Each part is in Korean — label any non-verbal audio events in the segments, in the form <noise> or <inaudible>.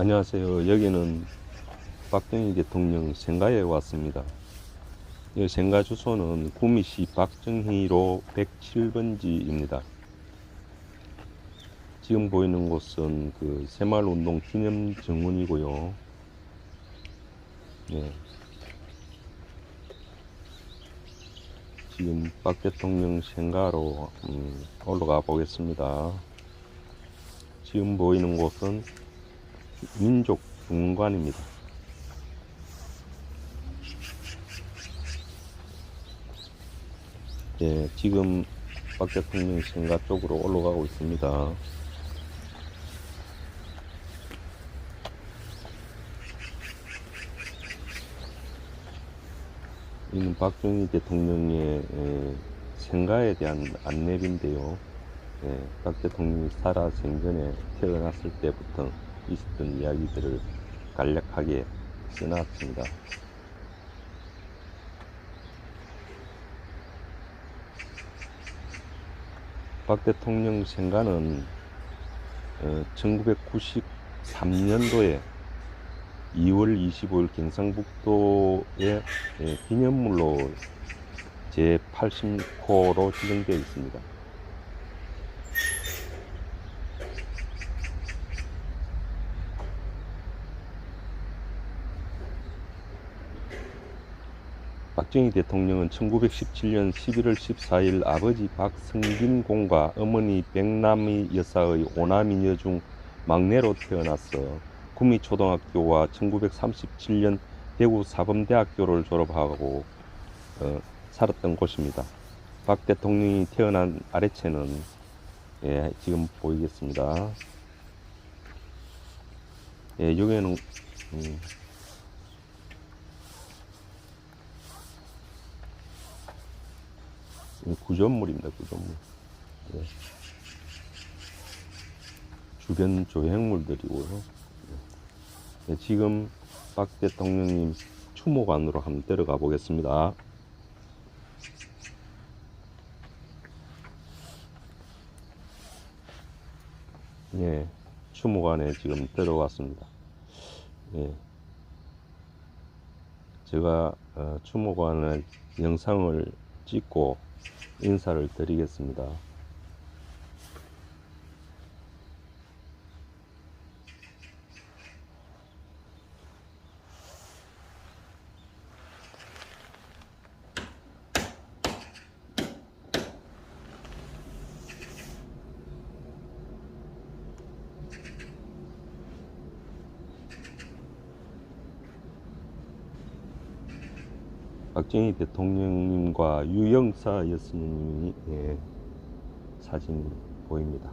안녕하세요. 여기는 박정희 대통령 생가에 왔습니다. 이 생가 주소는 구미시 박정희로 107번지입니다. 지금 보이는 곳은 그 새마을운동 기념 정원이고요. 네. 지금 박 대통령 생가로 음, 올라가 보겠습니다. 지금 보이는 곳은 민족 중관입니다. 예, 지금 박 대통령 생가 쪽으로 올라가고 있습니다. 이는 박정희 대통령의 에, 생가에 대한 안내비인데요. 예, 박 대통령이 살아 생전에 태어났을 때부터 있었던 이야기들을 간략하게 써놨습니다. 박 대통령 생가는 1993년도에 2월 25일 경상북도의 예, 기념물로 제80호로 지정되어 있습니다. 박정희 대통령은 1917년 11월 14일 아버지 박성빈 공과 어머니 백남희 여사의 오남이녀 중 막내로 태어났어 구미초등학교와 1937년 대구 사범대학교를 졸업하고 어, 살았던 곳입니다. 박 대통령이 태어난 아래채는 예, 지금 보이겠습니다. 예, 여기는 음, 구조물입니다. 구조물. 예. 주변 조형물들이고요. 예, 지금 박 대통령님 추모관으로 한번 들어가 보겠습니다. 예, 추모관에 지금 들어왔습니다. 예. 제가 어, 추모관의 영상을 찍고 인사를 드리겠습니다. 박정희 대통령 님과 유영사 여사님이 예, 사진 보입니다.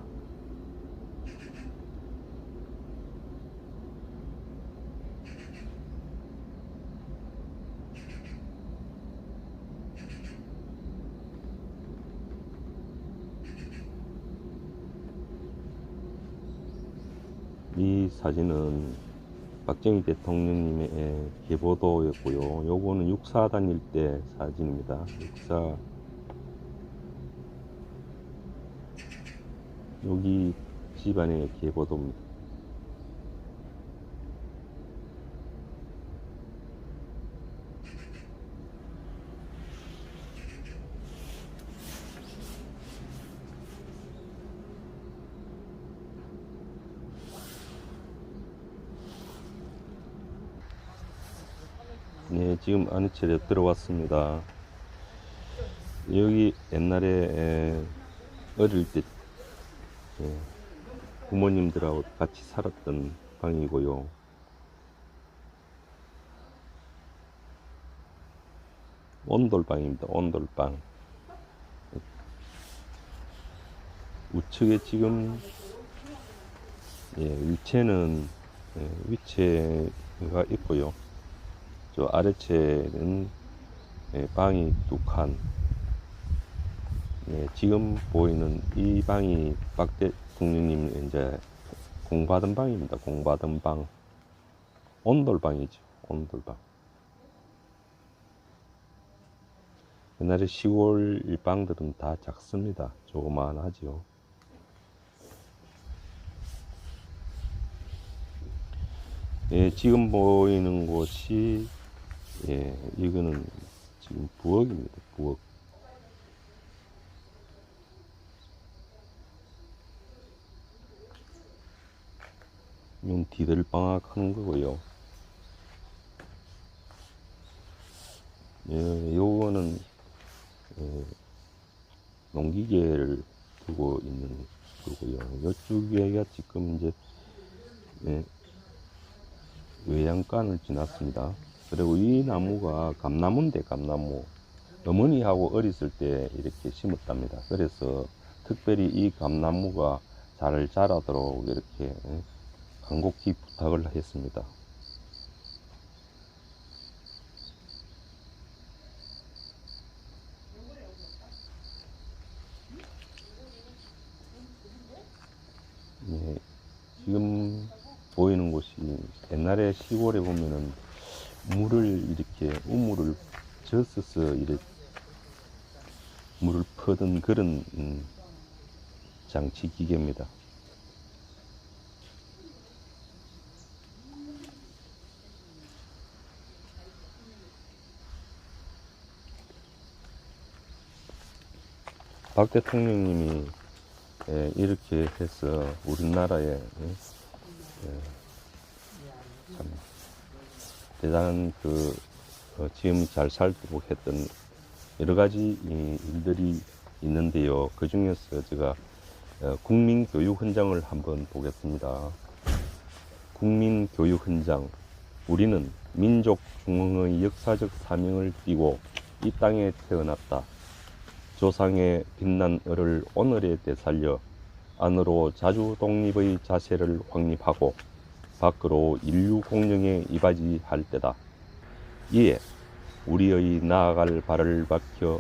이 사진은 박정희 대통령님의 계보도였고요. 요거는 육사 다닐 때 사진입니다. 육사 여기 집안의 계보도입니다. 네, 지금 차례 들어왔습니다. 여기 옛날에 에, 어릴 때 예, 부모님들하고 같이 살았던 방이고요. 온돌방입니다. 온돌방. 우측에 지금 예, 위치는 예, 위치가 있고요. 저 아래채는 예, 방이 두 칸. 예, 지금 보이는 이 방이 박 대통령님 이제 공받은 방입니다. 공받은 방. 온돌방이죠. 온돌방. 옛날에 시골 방들은 다 작습니다. 조그만하죠. 예, 지금 보이는 곳이 예, 이거는 지금 부엌입니다. 부엌. 이건 디들 방학하는 거고요. 예, 요거는 예, 농기계를 두고 있는 거고요. 이쪽에가 지금 이제 예, 외양간을 지났습니다. 그리고 이 나무가 감나무인데 감나무 어머니하고 어렸을 때 이렇게 심었답니다. 그래서 특별히 이 감나무가 잘 자라도록 이렇게 예, 간곡히 부탁을 했습니다. 예, 지금 보이는 곳이 옛날에 시골에 보면은 물을 이렇게 우물을 젖어서 이렇게 물을 퍼던 그런 음, 장치 기계입니다. 박 대통령님이 예, 이렇게 해서 우리나라에 대단한 그 어, 지금 잘 살도록 했던 여러 가지 이 일들이 있는데요. 그 중에서 제가 어, 국민교육 현장을 한번 보겠습니다. 국민교육 현장. 우리는 민족 중흥의 역사적 사명을 띠고 이 땅에 태어났다. 조상의 빛난 을을 오늘에 되살려 안으로 자주 독립의 자세를 확립하고 밖으로 인류 공영에 이바지할 때다. 이에 우리의 나아갈 발을 밝혀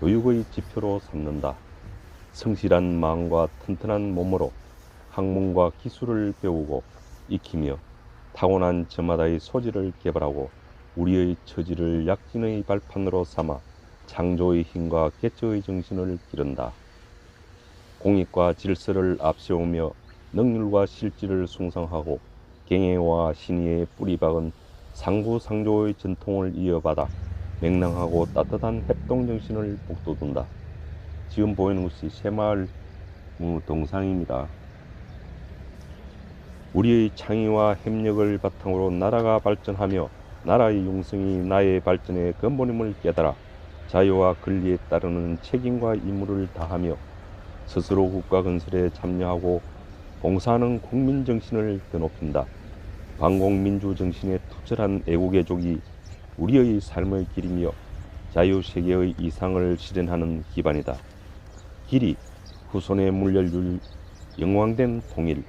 교육의 지표로 삼는다. 성실한 마음과 튼튼한 몸으로 학문과 기술을 배우고 익히며 타고난 저마다의 소질을 개발하고 우리의 처지를 약진의 발판으로 삼아 창조의 힘과 개처의 정신을 기른다. 공익과 질서를 앞세우며 능률과 실질을 숭상하고 경애와 신의의 뿌리박은 상부상조의 전통을 이어받아 맹랑하고 따뜻한 협동정신을 북돋운다. 지금 보이는 곳이 새마을 음, 동상입니다. 우리의 창의와 협력을 바탕으로 나라가 발전하며 나라의 용성이 나의 발전의 근본임을 깨달아 자유와 권리에 따르는 책임과義務를 다하며 스스로 국가 건설에 참여하고 봉사하는 국민 정신을 드높인다. 반공민주 정신에 투철한 애국애족이 우리의 삶의 길이며 자유세계의 이상을 실현하는 기반이다. 길이 후손에 물려줄 영왕된 통일,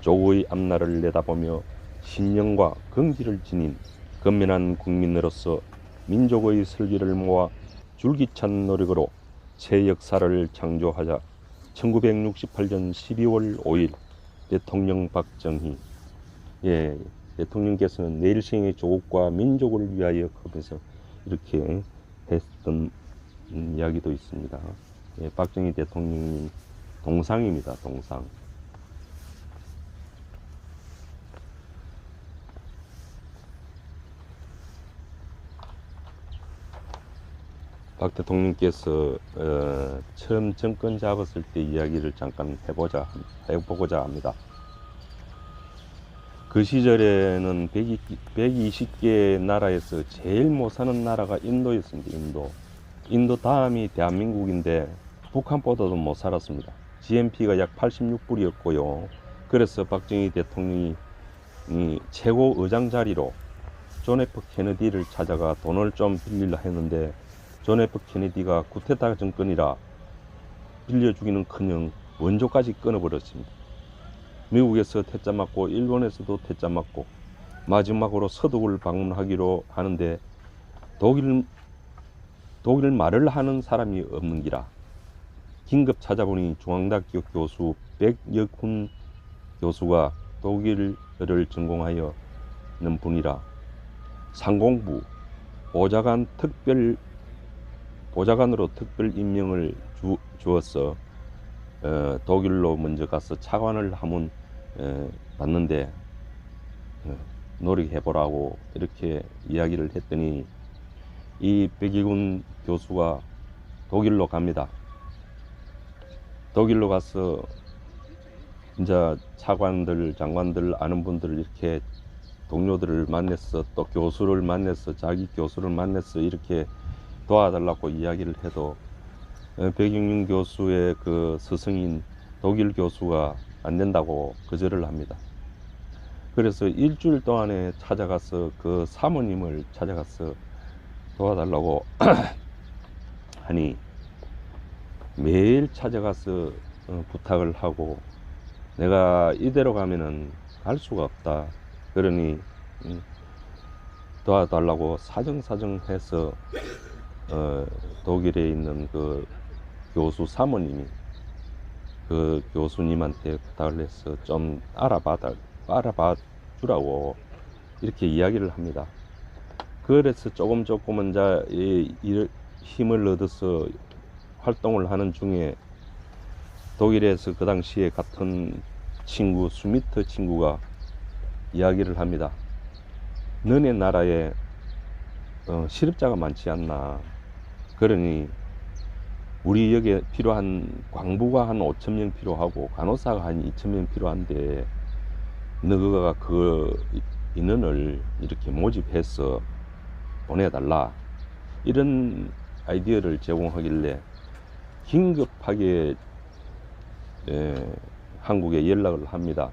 조국의 앞날을 내다보며 신령과 긍지를 지닌 건면한 국민으로서 민족의 설기를 모아 줄기찬 노력으로 새 역사를 창조하자 1968년 12월 5일 대통령 박정희 예 대통령께서는 내일 생의 조국과 민족을 위하여 하면서 이렇게 했던 음, 이야기도 있습니다. 예, 박정희 대통령님 동상입니다. 동상. 박 대통령께서 어, 처음 정권 잡았을 때 이야기를 잠깐 해보자 해보고자 합니다. 그 시절에는 120, 개 나라에서 제일 못 사는 나라가 인도였습니다. 인도. 인도 다음이 대한민국인데 북한보다도 못 살았습니다. GNP가 약 86불이었고요. 그래서 박정희 대통령이 이 최고 의장 자리로 존 F 케네디를 찾아가 돈을 좀 빌리려 했는데 존 F 케네디가 구테타 정권이라 빌려주기는 커녕 원조까지 끊어버렸습니다. 미국에서 퇴짜 맞고 일본에서도 퇴짜 맞고 마지막으로 서독을 방문하기로 하는데 독일 독일 말을 하는 사람이 없는 기라 긴급 찾아보니 중앙대학교 교수 백여훈 교수가 독일어를 전공하여 는 분이라 상공부 보좌관 특별 보좌관으로 특별 임명을 주, 주었어 어, 독일로 먼저 가서 차관을 한번 어, 받는데 어, 노력해보라고 이렇게 이야기를 했더니 이 백이군 교수가 독일로 갑니다. 독일로 가서 이제 차관들, 장관들 아는 분들을 이렇게 동료들을 만났어 또 교수를 만났어 자기 교수를 만났어 이렇게 도와달라고 이야기를 해도 어, 백영윤 교수의 그 스승인 독일 교수가 안 된다고 거절을 합니다. 그래서 일주일 동안에 찾아가서 그 사모님을 찾아가서 도와달라고 <clears throat> 하니 매일 찾아가서 어, 부탁을 하고 내가 이대로 가면은 갈 수가 없다. 그러니 음, 도와달라고 사정사정해서 어, 독일에 있는 그 교수 사모님이 그 교수님한테 부탁을 해서 좀 알아봐 달 알아봐 주라고 이렇게 이야기를 합니다. 그래서 조금 조금은 이제 이, 이 힘을 얻어서 활동을 하는 중에 독일에서 그 당시에 같은 친구 수미트 친구가 이야기를 합니다. 너네 나라에 어, 실업자가 많지 않나. 그러니 우리 여기에 필요한 광부가 한 5천 명 필요하고 간호사가 한 2천 명 필요한데 너가 그 인원을 이렇게 모집해서 보내달라 이런 아이디어를 제공하길래 긴급하게 에, 한국에 연락을 합니다.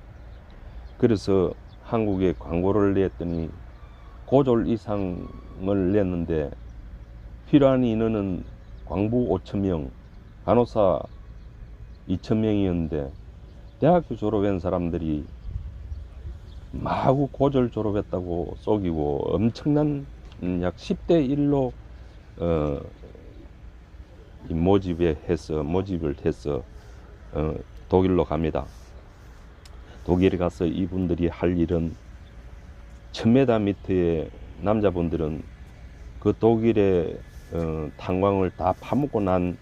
그래서 한국에 광고를 냈더니 고졸 이상을 냈는데 필요한 인원은 광부 5천 명, 간호사 2천 명이었는데 대학교 졸업한 사람들이 마구 고졸 졸업했다고 속이고 엄청난 음, 약 10대 1로 어, 이 모집에 해서 모집을 해서 어, 독일로 갑니다. 독일에 가서 이분들이 할 일은 1000m 밑에 남자분들은 그 독일의 어, 탄광을 다 파먹고 난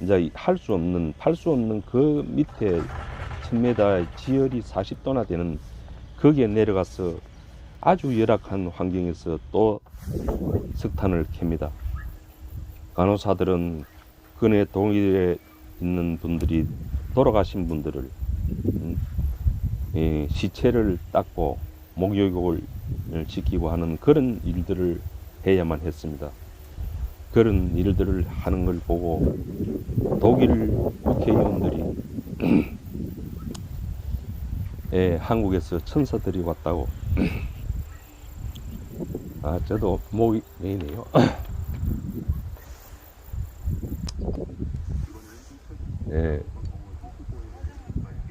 이제 할 수 없는 팔 수 없는 그 밑에 1000m 지열이 40도나 되는 거기에 내려가서 아주 열악한 환경에서 또 석탄을 캡니다. 간호사들은 그네 독일에 있는 분들이 돌아가신 분들을 음, 예, 시체를 닦고 목욕을 지키고 하는 그런 일들을 해야만 했습니다. 그런 일들을 하는 걸 보고 독일 국회의원들이 <clears throat> 예, 한국에서 천사들이 왔다고. <clears throat> 아 저도 목이 메이네요. <clears throat> 예,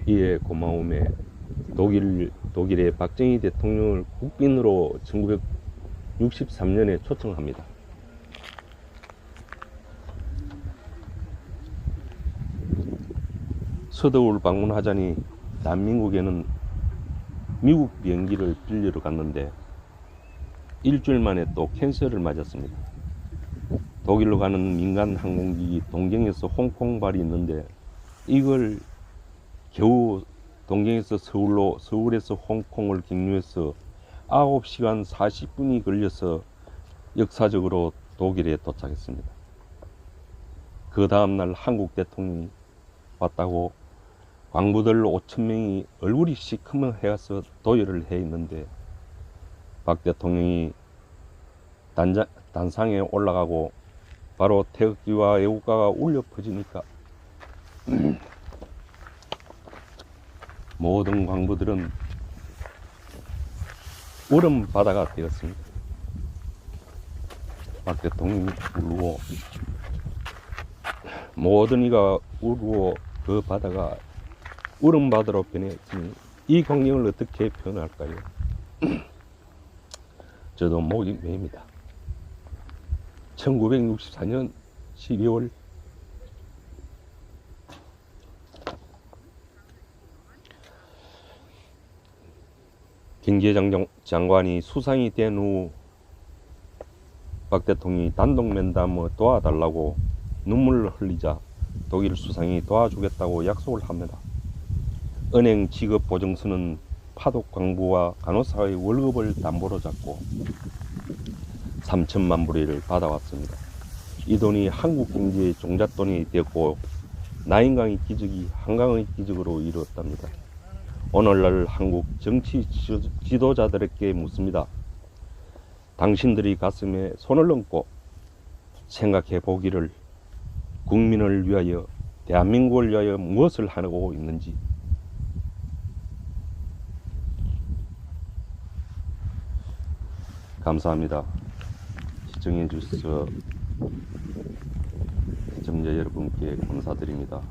이에 고마움에 독일 독일의 박정희 대통령을 국빈으로 1963년에 초청합니다. 서더울 방문하자니 난민국에는 미국 비행기를 빌리러 갔는데 일주일 만에 또 캔슬을 맞았습니다. 독일로 가는 민간 항공기 동경에서 홍콩발이 있는데 이걸 겨우 동경에서 서울로 서울에서 홍콩을 경유해서 9시간 40분이 걸려서 역사적으로 독일에 도착했습니다. 그 다음날 한국 대통령이 왔다고 광부들 5천 명이 얼굴이 시커먼해서 도열을 해 있는데 박 대통령이 단자, 단상에 올라가고 바로 태극기와 애국가가 울려 퍼지니까 <clears throat> 모든 광부들은 울음 바다가 되었습니다. 박 대통령이 울고 모든 이가 울고 그 바다가 울음 바다로 변했으니 이 광경을 어떻게 표현할까요? <clears throat> 저도 목이 메입니다. 1964년 12월 경제장관이 수상이 된 후 박 대통령이 단독 면담을 도와달라고 눈물을 흘리자 독일 수상이 도와주겠다고 약속을 합니다. 은행 지급 보증서는 파독 광부와 간호사의 월급을 담보로 잡고 3천만 불을 받아왔습니다. 이 돈이 한국 경제의 종잣돈이 되었고 나인강의 기적이 한강의 기적으로 이루었답니다. 오늘날 한국 정치 지- 지도자들에게 묻습니다. 당신들이 가슴에 손을 얹고 생각해 보기를 국민을 위하여 대한민국을 위하여 무엇을 하고 있는지 감사합니다. 시청해 주셔서 시청자 여러분께 감사드립니다.